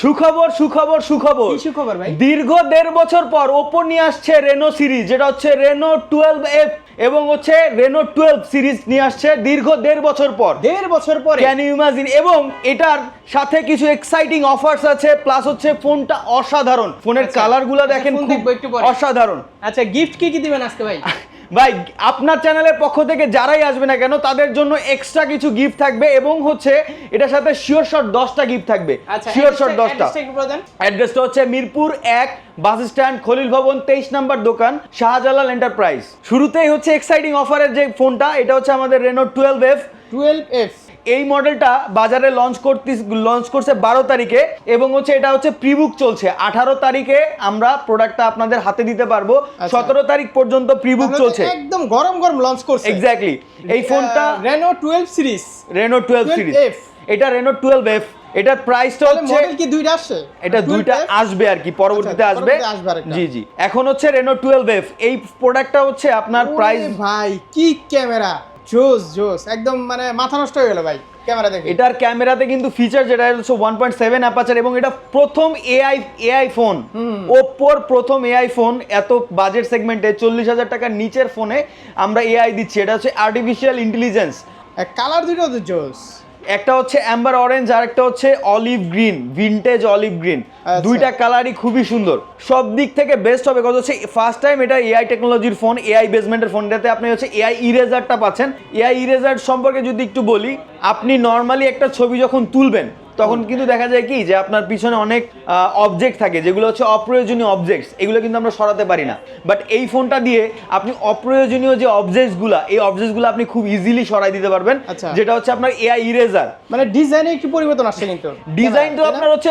সুখবর সুখবর সুখবর। সুখবর ভাই? দীর্ঘ দেড় বছর পর ওপো নিয়ে আসছে রেনো সিরিজ যেটা হচ্ছে রেনো টুয়েলভ এফ এবং হচ্ছে রেনো টুয়েলভ সিরিজ নিয়ে আসছে দীর্ঘ দেড় বছর পর। দেড় বছর পর? ক্যান ইউ ইমাজিন এবং এটার সাথে কিছু এক্সাইটিং অফার্স আছে প্লাস হচ্ছে ফোনটা অসাধারণ। ফোনের আচ্ছা, কালারগুলো আচ্ছা, দেখেন ফোন খুব একটু অসাধারণ। আচ্ছা গিফট কি কি দিবেন আজকে ভাই? ভাই আপনার চ্যানেলের পক্ষ থেকে যারাই আসবে না কেন তাদের জন্য এক্সট্রা কিছু গিফট থাকবে এবং হচ্ছে এটার সাথে শিওর শট দশটা গিফট থাকবে। আচ্ছা শিওর শট দশটা। অ্যাড্রেসটা হচ্ছে মিরপুর এক বাস স্ট্যান্ড খলিল ভবন তেইশ নাম্বার দোকান শাহজালাল এন্টারপ্রাইজ শুরুতেই হচ্ছে এক্সাইটিং অফারের যে ফোনটা এটা হচ্ছে আমাদের Reno twelve F twelve F এই মডেলটা বাজারে লঞ্চ করতে লঞ্চ করছে বারো তারিখে এবং হচ্ছে এটা হচ্ছে প্রিবুক চলছে। আঠারো তারিখে আমরা প্রোডাক্টটা আপনাদের হাতে দিতে পারব। আচ্ছা। সতেরো তারিখ পর্যন্ত প্রিবুক চলছে। একদম গরম গরম লঞ্চ করছে। এক্স্যাক্টলি এই ফোনটা Reno twelve series Reno twelve series এটা রেনো টুয়েলভ এফ এটার প্রাইসটা হচ্ছে মডেল কি দুইটা আসছে? এটা দুইটা আসবে আর কি পরবর্তীতে আচ্ছা, আসবে। আসবে জি জি। এখন হচ্ছে রেনো টুয়েলভ এফ এই প্রোডাক্টটা হচ্ছে আপনার প্রাইস ভাই কি ক্যামেরা জোস জোস। একদম মানে মাথা নষ্ট হয়ে গেল ভাই ক্যামেরা দেখে। এটার ক্যামেরাতে কিন্তু ফিচার যেটা হচ্ছে ওয়ান পয়েন্ট সেভেন অ্যাপাচার এবং এটা প্রথম এআই এআই ফোন ওপ্পোর প্রথম এআই ফোন এত বাজেট সেগমেন্টে চল্লিশ হাজার টাকার নিচের ফোনে আমরা এআই দিচ্ছি। এটা হচ্ছে আর্টিফিশিয়াল ইন্টেলিজেন্স কালার দুটো তো জোস। একটা হচ্ছে অ্যাম্বার অরেঞ্জ আর একটা হচ্ছে olive green vintage olive green. দুইটা কালারই খুবই সুন্দর। সব দিক থেকে বেস্ট হবে কথা হচ্ছে ফার্স্ট টাইম এটা এআই টেকনোলজির ফোন এআই বেসমেন্টের ফোন এটাতে আপনি হচ্ছে এআই ইরেজারটা পাচ্ছেন। এআই ইরেজার সম্পর্কে যদি একটু বলি আপনি নর্মালি একটা ছবি যখন তুলবেন তখন কিন্তু দেখা যায় কি যে আপনার পিছনে অনেক অবজেক্ট থাকে যেগুলো হচ্ছে অপ্রয়োজনীয় অবজেক্টস এগুলো কিন্তু আমরা সরাতে পারি না। বাট এই ফোনটা দিয়ে আপনি অপ্রয়োজনীয় যে অবজেক্টসগুলো এই অবজেক্টসগুলো আপনি খুব ইজিলি সরাই দিতে পারবেন আচ্ছা। যেটা হচ্ছে আপনার এআই ইরেজার মানে ডিজাইনে একটু পরিবর্তন আসছে কিন্তু। ডিজাইন তো আপনার হচ্ছে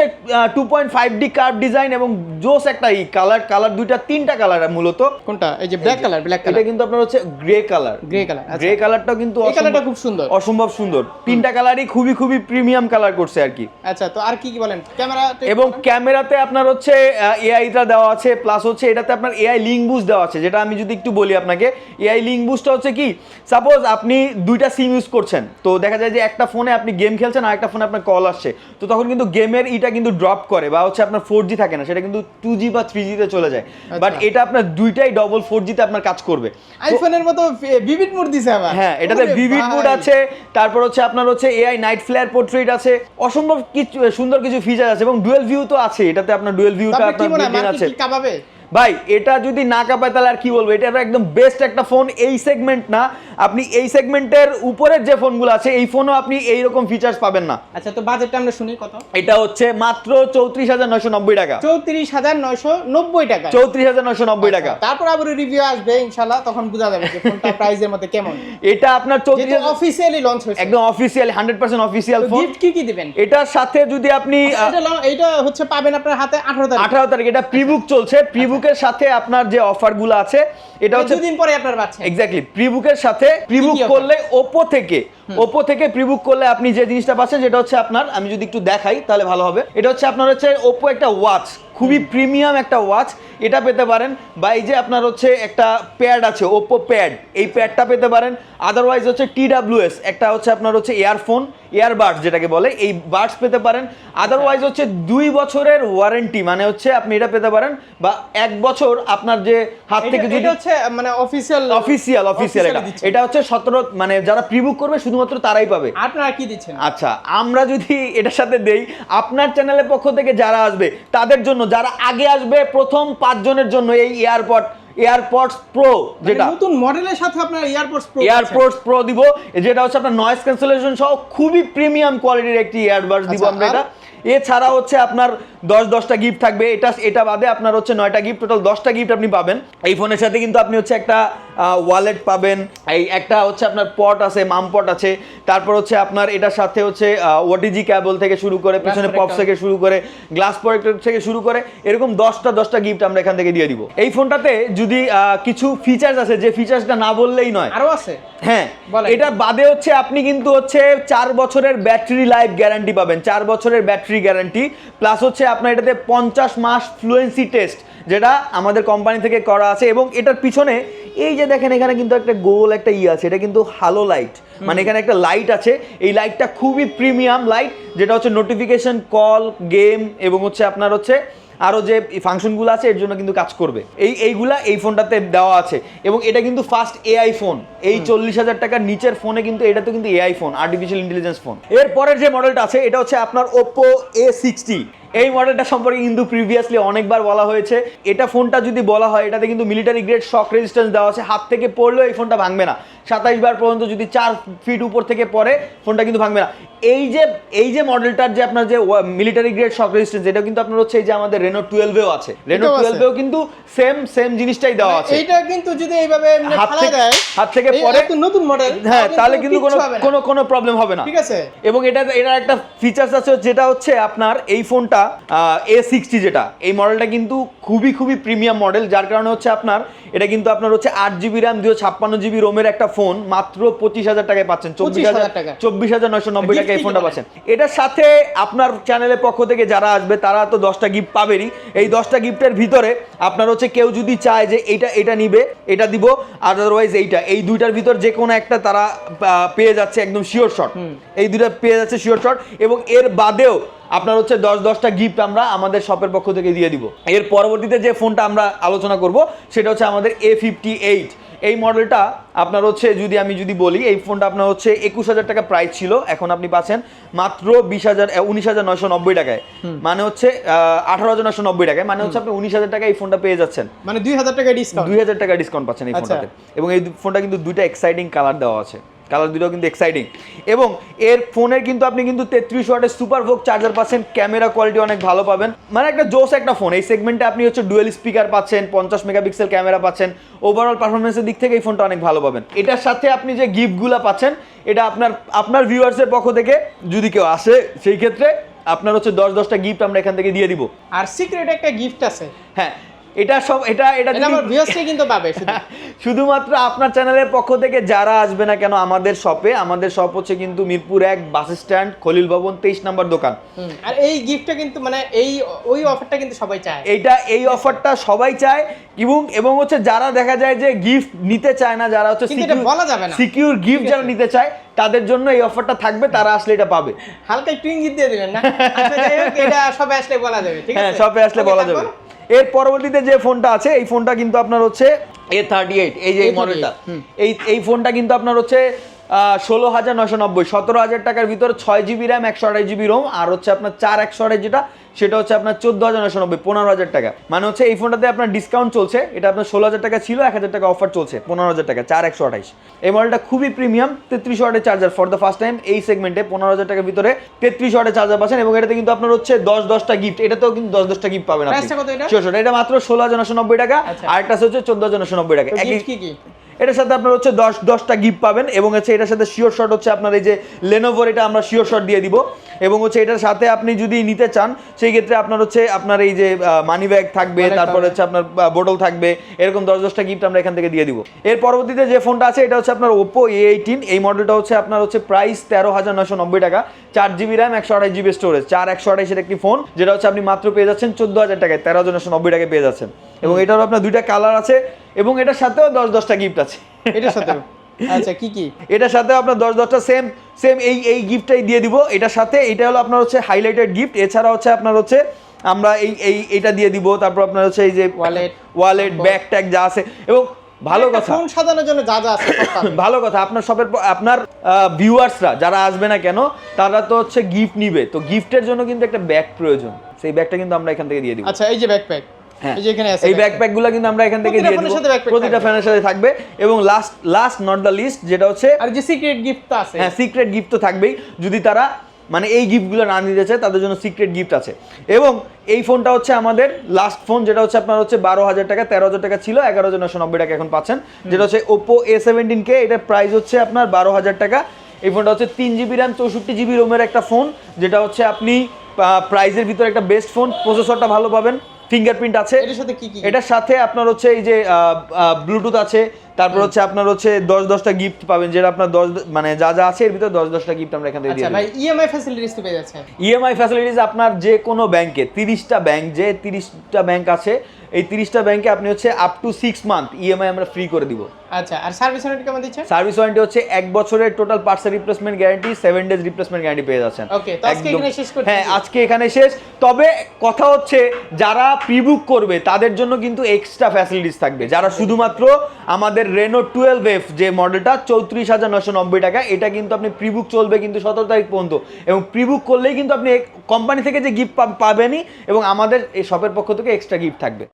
two point five D curve design এবং জোস একটা ই কালার কালার দুইটা তিনটা কালার মূলত। কোনটা? এই যে ব্ল্যাক কালার ব্ল্যাক এটা কালার কিন্তু আপনার হচ্ছে grey colour grey colour grey কালারটাও কিন্তু কালারটা অসম্ভব- খুব সুন্দর। অসম্ভব সুন্দর। তিনটা কালারই খুবই খুবই প্রিমিয়াম কালার করছে আর কি? আচ্ছা তো আর কি কি বলেন? ক্যামেরা এবং ক্যামেরাতে আপনার হচ্ছে এআইটা দেওয়া আছে প্লাস হচ্ছে এটাতে আপনার এআই লিঙ্ক বুস্ট দেওয়া আছে যেটা আমি যদি একটু বলি আপনাকে এআই লিঙ্ক বুস্টটা হচ্ছে কি সাপোজ আপনি দুইটা সিম ইউজ করছেন তো দেখা যায় যে একটা ফোনে আপনি গেম খেলছেন আর একটা ফোনে আপনার কল আসছে তো তখন কিন্তু গেমের ইটা কিন্তু ড্রপ করে বা হচ্ছে আপনার ফোর জি থাকে না সেটা কিন্তু টু জি বা থ্রি জিতে চলে যায়। বাট আচ্ছা। এটা আপনার দুইটাই ডবল ফোর জিতে আপনার কাজ করবে। আইফোনের মতো ভিভিড মোড দিছে আবার। হ্যাঁ এটাতে ভিভিড মোড আছে তারপর হচ্ছে আপনার হচ্ছে এআই নাইট ফ্লেয়ার পোর্ট্রেট আছে অসম্ভব কিছু সুন্দর কিছু ফিচার আছে এবং ডুয়েল ভিউ তো আছে এটাতে আপনার ডুয়েল ভিউটা আপনার আছে। কি কাঁপাবে ভাই এটা যদি না কাঁপায় তাহলে আর কি বলব? এটা একদম বেস্ট একটা ফোন এই সেগমেন্ট না। আপনি এই সেগমেন্টের উপরের যে ফোনগুলো আছে এই ফোনও আপনি এইরকম ফিচার্স পাবেন না। আচ্ছা তো বাজেটটা আমরা শুনি কত? এটা হচ্ছে মাত্র চৌত্রিশ হাজার নয়শো নব্বই টাকা। চৌত্রিশ হাজার নয়শো নব্বই টাকা। চৌত্রিশ হাজার নয়শো নব্বই টাকা। আচ্ছা, তারপর আবার রিভিউ আসবে ইনশাল্লাহ তখন বোঝা যাবে যে ফোনটা প্রাইসের মধ্যে কেমন। এটা আপনার চৌত্রিশ যেহেতু অফিসিয়ালি লঞ্চ হয়েছে। একদম hundred percent official phone gift কি কি দিবেন? এটার সাথে যদি আপনি এটা হচ্ছে পাবেন আপনার হাতে আঠারো তারিখ। আঠারো তারিখ এটা প্রিবুক চলছে। প্রিবুকের সাথে আপনার যে অফারগুলো আছে এটা হচ্ছে দুদিন পরে আপনার বাচ্চা। এক্স্যাক্টলি প্রিবুকের সাথে প্রিবুক করলে ওপো থেকে। ওপো থেকে প্রিবুক করলে আপনি যে জিনিসটা পাচ্ছেন যেটা হচ্ছে আপনার আমি যদি একটু দেখাই তাহলে ভালো হবে। এটা হচ্ছে আপনার হচ্ছে ওপো একটা ওয়াচ খুবই প্রিমিয়াম একটা ওয়াচ এটা পেতে পারেন বা এই যে আপনার হচ্ছে একটা প্যাড আছে ওপো প্যাড এই প্যাডটা পেতে পারেন। আদারওয়াইজ হচ্ছে টিডাব্লিউএস একটা হচ্ছে আপনার হচ্ছে ইয়ারফোন ইয়ারবাডস যেটাকে বলে এই বাডস পেতে পারেন। আদারওয়াইজ হচ্ছে দুই বছরের ওয়ারেন্টি মানে হচ্ছে আপনি এটা পেতে পারেন বা এক বছর আপনার যে হাত থেকে যদি হচ্ছে মানে অফিসিয়াল অফিসিয়াল অফিসিয়াল এটা। এটা হচ্ছে সতেরো মানে যারা প্রিবুক করবে শুধুমাত্র তারাই পাবে। আপনারা কি দিচ্ছেন? আচ্ছা আমরা যদি এটার সাথে দেই আপনার চ্যানেলের পক্ষ থেকে যারা আসবে তাদের জন্য যারা আগে আসবে প্রথম পাঁচজনের জন্য এই এয়ারপড এয়ারপডস প্রো মানে যেটা। নতুন মডেলের সাথে আপনার এয়ারপোর্টস প্রো এয়ারপোর্টস প্রো দিব যেটা হচ্ছে আপনার নয়েজ ক্যান্সেলেশন সহ খুবই প্রিমিয়াম কোয়ালিটির একটি এয়ারবাডস দিব আচ্ছা, আমরা এটা। এছাড়া হচ্ছে আপনার দশ দশটা গিফট থাকবে। এটা এটা বাদে আপনার হচ্ছে নয়টা গিফট টোটাল দশটা গিফট আপনি পাবেন। এই ফোনের সাথে কিন্তু আপনি হচ্ছে একটা ওয়ালেট পাবেন। এই একটা হচ্ছে আপনার পট আছে মাম পট আছে। তারপর হচ্ছে আপনার এটার সাথে হচ্ছে ওটিজি ক্যাবল থেকে শুরু করে পিছনে পপ থেকে শুরু করে গ্লাস প্রোটেক্টর থেকে শুরু করে এরকম দশটা দশটা গিফট আমরা এখান থেকে দিয়ে দিব। এই ফোনটাতে যদি কিছু ফিচার্স আছে যে ফিচার্সটা না বললেই নয়। আরও আছে? হ্যাঁ এটা বাদে হচ্ছে আপনি কিন্তু হচ্ছে চার বছরের ব্যাটারি লাইফ গ্যারান্টি পাবেন। চার বছরের ব্যাটারি গ্যারান্টি প্লাস হচ্ছে আপনার এটাতে পঞ্চাশ মাস ফ্লুয়েন্সি টেস্ট যেটা আমাদের কোম্পানি থেকে করা আছে এবং এটার পিছনে এই যে দেখেন এখানে কিন্তু একটা গোল একটা ই আছে এটা কিন্তু হালো লাইট মানে এখানে একটা লাইট আছে। এই লাইটটা খুবই প্রিমিয়াম লাইট যেটা হচ্ছে নোটিফিকেশন কল গেম এবং হচ্ছে আপনার হচ্ছে আরও যে ফাংশনগুলো আছে এর জন্য কিন্তু কাজ করবে। এই এইগুলা এই ফোনটাতে দেওয়া আছে। এবং এটা কিন্তু ফার্স্ট এআই ফোন। এই চল্লিশ হাজার টাকার নিচের ফোনে কিন্তু এটা তো কিন্তু AI phone artificial intelligence phone. এর পরের যে মডেলটা আছে এটা হচ্ছে আপনার ওপো এ সিক্সটি এই মডেলটা সম্পর্কে কিন্তু প্রিভিয়াসলি অনেকবার বলা হয়েছে। এটা ফোনটা যদি বলা হয় এটাতে কিন্তু মিলিটারি গ্রেড শক রেজিস্ট্যান্স দেওয়া আছে। হাত থেকে পড়লেও এই ফোনটা ভাঙবে না। সাতাইশ বার পর্যন্ত যদি চার ফিট উপর থেকে পড়ে ফোনটা কিন্তু ভাঙবে না। এই যে এই যে মডেলটার যে আপনার যে মিলিটারি গ্রেড শক রেজিস্ট্যান্স এটা কিন্তু আপনার হচ্ছে এই যে আমাদের রেনো টুয়েলভেও আছে। রেনো টুয়েলভেও কিন্তু সেম সেম জিনিসটাই দেওয়া আছে। এটা কিন্তু যদি এইভাবে হাত থেকে- হাত থেকে পরে- নতুন মডেল হ্যাঁ তাহলে কিন্তু কোনো কোনো কোনো প্রবলেম হবে না। ঠিক আছে। এবং এটা এটার একটা ফিচার্স আছে যেটা হচ্ছে আপনার এই ফোনটা এ সিক্সটি যেটা এই মডেলটা কিন্তু খুবই খুবই প্রিমিয়াম মডেল যার কারণে হচ্ছে আপনার এটা কিন্তু আপনার হচ্ছে আট জিবি র্যাম দুশো ছাপ্পান্ন জিবি রোমের একটা ফোন মাত্র পঁচিশ হাজার টাকায় পাচ্ছেন। চব্বিশ হাজার টাকা। চব্বিশ হাজার নয়শো নব্বই টাকা এই ফোনটা পাচ্ছেন। এটার সাথে আপনার চ্যানেলের পক্ষ থেকে যারা আসবে তারা তো দশটা গিফট পাবেনই। এই দশটা গিফটের ভিতরে আপনার হচ্ছে কেউ যদি চায় যে এটা এটা নিবে এটা দিব আদারওয়াইজ এইটা। এই দুইটার ভিতর যে কোনো একটা তারা পেয়ে যাচ্ছে একদম শিওর শট এই দুইটা পেয়ে যাচ্ছে শিওর শট এবং এর বাদেও আপনার হচ্ছে দশ দশটা গিফট আমরা আমাদের শপের পক্ষ থেকে দিয়ে দিব। এর পরবর্তীতে যে ফোনটা আমরা আলোচনা করব সেটা হচ্ছে আমাদের এ ফিফটি এইট এই মডেলটা আপনার হচ্ছে যদি আমি যদি বলি এই ফোনটা আপনার হচ্ছে একুশ হাজার টাকা প্রাইস ছিল এখন আপনি পাচ্ছেন মাত্র বিশ হাজার উনিশ হাজার নয়শো নব্বই টাকায়। মানে হচ্ছে আঠারো হাজার নয়শো নব্বই টাকায়। মানে হচ্ছে আপনি উনিশ হাজার টাকায় এই ফোনটা পেয়ে যাচ্ছেন। মানে দুই হাজার টাকা ডিসকাউন্ট দুই হাজার টাকা ডিসকাউন্ট পাচ্ছেন এই আচ্ছা। ফোনটাতে এবং এই ফোনটা কিন্তু দুইটা এক্সাইটিং কালার দেওয়া আছে। কালার দুটো কিন্তু এক্সাইটিং এবং এর ফোনের কিন্তু আপনি কিন্তু তেত্রিশ ওয়াটের সুপার ভোগ চার্জার পাচ্ছেন ক্যামেরা কোয়ালিটি অনেক ভালো পাবেন। মানে একটা জোস একটা ফোন এই সেগমেন্টে আপনি হচ্ছে ডুয়েল স্পিকার পাচ্ছেন পঞ্চাশ মেগাপিক্সেল ক্যামেরা পাচ্ছেন ওভারঅল পারফরমেন্সের দিক থেকে এই ফোনটা অনেক ভালো পাবেন। এটার সাথে আপনি যে গিফটগুলো পাচ্ছেন এটা আপনার আপনার ভিউয়ার্সের পক্ষ থেকে যদি কেউ আসে সেই ক্ষেত্রে আপনার হচ্ছে দশ দশটা গিফট আমরা এখান থেকে দিয়ে দিব। আর সিক্রেট একটা গিফট আছে। হ্যাঁ এটা সব এটা এটা এটা কিন্তু পাবে শুধুমাত্র আপনার চ্যানেলের পক্ষ থেকে যারা আসবে না কেন আমাদের শপে আমাদের শপ হচ্ছে কিন্তু মিরপুর এক বাস স্ট্যান্ড খলিল ভবন তেইশ নাম্বার দোকান। আর এই গিফটটা কিন্তু মানে এই ওই অফারটা কিন্তু সবাই চায়। এইটা এই অফারটা সবাই চায় এবং এবং হচ্ছে যারা দেখা যায় যে গিফট নিতে চায় না যারা হচ্ছে বলা যাবে না। সিকিউর গিফট যারা নিতে চায় তাদের জন্য এই অফারটা থাকবে তারা আসলে এটা পাবে। হালকা একটু ইঙ্গিত দিয়ে দিলেন না? আচ্ছা এটা সবে আসলে বলা যাবে ঠিক হ্যাঁ আছে? সবে আসলে বলা যাবে। এর পরবর্তীতে যে ফোনটা আছে এই ফোনটা কিন্তু আপনার হচ্ছে এ থার্টি এইট এই যে এই মডেলটা এই এই ফোনটা কিন্তু আপনার হচ্ছে ষোলো হাজার নশো নব্বই সতেরো হাজার টাকার ভিতরে ছয় জিবি র্যাম একশো আড়াই জিবি রোম আর হচ্ছে আপনার চার একশো আড়াই যেটা সেটা হচ্ছে আপনার চোদ্দ হাজার নশো নব্বই পনেরো হাজার টাকা। মানে হচ্ছে এই ফোনটাতে আপনার ডিসকাউন্ট চলছে এটা আপনার ষোলো হাজার টাকা ছিল এক হাজার টাকা অফার চলছে পনেরো হাজার টাকা চার একশো আঠাইশ এই মডেলটা খুবই প্রিমিয়াম তেত্রিশ ওয়াটের charger for the first time এই সেগমেন্টে পনেরো হাজার টাকার ভিতরে তেত্রিশ ওয়াটের চার্জার পাচ্ছেন এবং এটাতে কিন্তু আপনার হচ্ছে দশ দশটা গিফট এটাতেও কিন্তু দশ দশটা গিফট পাবেন আপনি। এটা? মাত্র ষোলো হাজার নশো নব্বই টাকা আচ্ছা। আর একটা হচ্ছে চোদ্দ হাজার নশো নব্বই টাকা। এটার সাথে আপনার হচ্ছে দশ দশটা গিফট পাবেন এবং হচ্ছে এটার সাথে শিওর শট হচ্ছে আপনার এই যে লেনোভোর এটা আমরা শিওর শট দিয়ে দিব। এবং হচ্ছে এটার সাথে আপনি যদি নিতে চান সেই ক্ষেত্রে আপনার হচ্ছে আপনার এই যে মানি ব্যাগ থাকবে তারপর হচ্ছে আপনার বোটল থাকবে এরকম দশ দশটা গিফট আমরা এখান থেকে দিয়ে দিব। এর পরবর্তীতে যে ফোনটা আছে এটা হচ্ছে আপনার ওপো এ এইটিন এই মডেলটা হচ্ছে আপনার হচ্ছে প্রাইস তেরো হাজার নশো নব্বই টাকা। চার জিবি র্যাম একশো আঠাশ জিবি স্টোরেজ চার একশো আঠাইশের একটি ফোন যেটা হচ্ছে আপনি মাত্র পেয়ে যাচ্ছেন চোদ্দ হাজার টাকায়। তেরো হাজার নশো নব্বই টাকায় পেয়ে যাচ্ছেন। এবং এটারও আপনার দুইটা কালার আছে। এবং এটার সাথেও দশ দশটা গিফট আছে। এটার সাথে? আচ্ছা কি কি? এটার সাথে আপনার দশ দশটা সেম সেম এই এই গিফটটাই দিয়ে দিব। এটার সাথে এটা হলো আপনার হচ্ছে হাইলাইটেড গিফট এছাড়া হচ্ছে আপনার হচ্ছে আমরা এই এই এটা দিয়ে দিব তারপর আপনার হচ্ছে এই যে Wallet, ওয়ালেট ব্যাগ ট্যাগ যা আছে। এবং ভালো কথা। ফোন সাজানোর জন্য যা যা আছে ভালো কথা আপনার শপের প- আপনার ভিউয়ার্সরা যারা আসবে না কেন তারা তো হচ্ছে গিফট নিবে। তো গিফটের জন্য কিন্তু একটা ব্যাগ প্রয়োজন। সেই ব্যাগটা কিন্তু আমরা এখান থেকে দিয়ে দিব। আচ্ছা এই যে ব্যাকপ্যাক এই যে এখানে আছে এই। ব্যাকপ্যাকগুলো কিন্তু আমরা এখান থেকে দিয়ে দিব। প্রতিটা ফ্যানের সাথে থাকবে। এবং last last not the least যেটা হচ্ছে আর যে সিক্রেট গিফট আছে। হ্যাঁ সিক্রেট গিফট তো থাকবেই। যদি তারা মানে এই গিফটগুলো না নিতে চায় তাদের জন্য সিক্রেট গিফট আছে। এবং এই ফোনটা হচ্ছে আমাদের লাস্ট ফোন যেটা হচ্ছে আপনার হচ্ছে বারো হাজার টাকা তেরো হাজার টাকা ছিল এগারো হাজার নশো নব্বই টাকা এখন পাচ্ছেন। যেটা হচ্ছে ওপো এ সেভেন্টিন কে এটার প্রাইস হচ্ছে আপনার বারো হাজার টাকা। এই ফোনটা হচ্ছে তিন জিবি র্যাম চৌষট্টি জিবি রোমের একটা ফোন যেটা হচ্ছে আপনি প্রাইজের ভিতরে একটা বেস্ট ফোন প্রসেসরটা ভালো পাবেন। ফিঙ্গারপ্রিন্ট আছে। এটার সাথে কি কি? এটার সাথে আপনার হচ্ছে এই যে ব্লুটুথ আছে। তারপর হচ্ছে আপনার হচ্ছে দশ দশটা গিফট পাবেন যেটা আপনার দশ মানে যা যা আছে এর ভিতরে দশ দশটা গিফট আমরা এখান থেকে দিয়ে আচ্ছা ভাই ইএমআই ফ্যাসিলিটিস তো পেয়ে যাচ্ছে ইএমআই ফ্যাসিলিটিস আপনার যে কোনো ব্যাংকে তিরিশটা ব্যাংক যে তিরিশটা ব্যাংক আছে এই তিরিশটা ব্যাংকে আপনি হচ্ছে up to six month EMI আমরা ফ্রি করে দিব। আচ্ছা আর সার্ভিস ওয়ারেন্টি কেমন দিচ্ছে সার্ভিস ওয়ারেন্টি হচ্ছে এক বছরের total পার্টসের replacement guarantee seven days replacement guarantee পেয়ে যাচ্ছেন। Okay, তো আজকে এখানে শেষ করছি। হ্যাঁ আজকে এখানে শেষ। তবে কথা হচ্ছে যারা প্রিবুক করবে তাদের জন্য কিন্তু এক্সট্রা ফ্যাসিলিটিস থাকবে। যারা শুধুমাত্র আমাদের রেনো টুয়েলভ এফ যে মডেলটা চৌত্রিশ হাজার নশো নব্বই টাকা, এটা কিন্তু আপনি প্রিবুক চলবে কিন্তু সতেরো তারিখ পর্যন্ত। এবং প্রিবুক করলেই কিন্তু আপনি কোম্পানি থেকে যে গিফট পাবেনই, এবং আমাদের এই শপের পক্ষ থেকে এক্সট্রা গিফট থাকবে।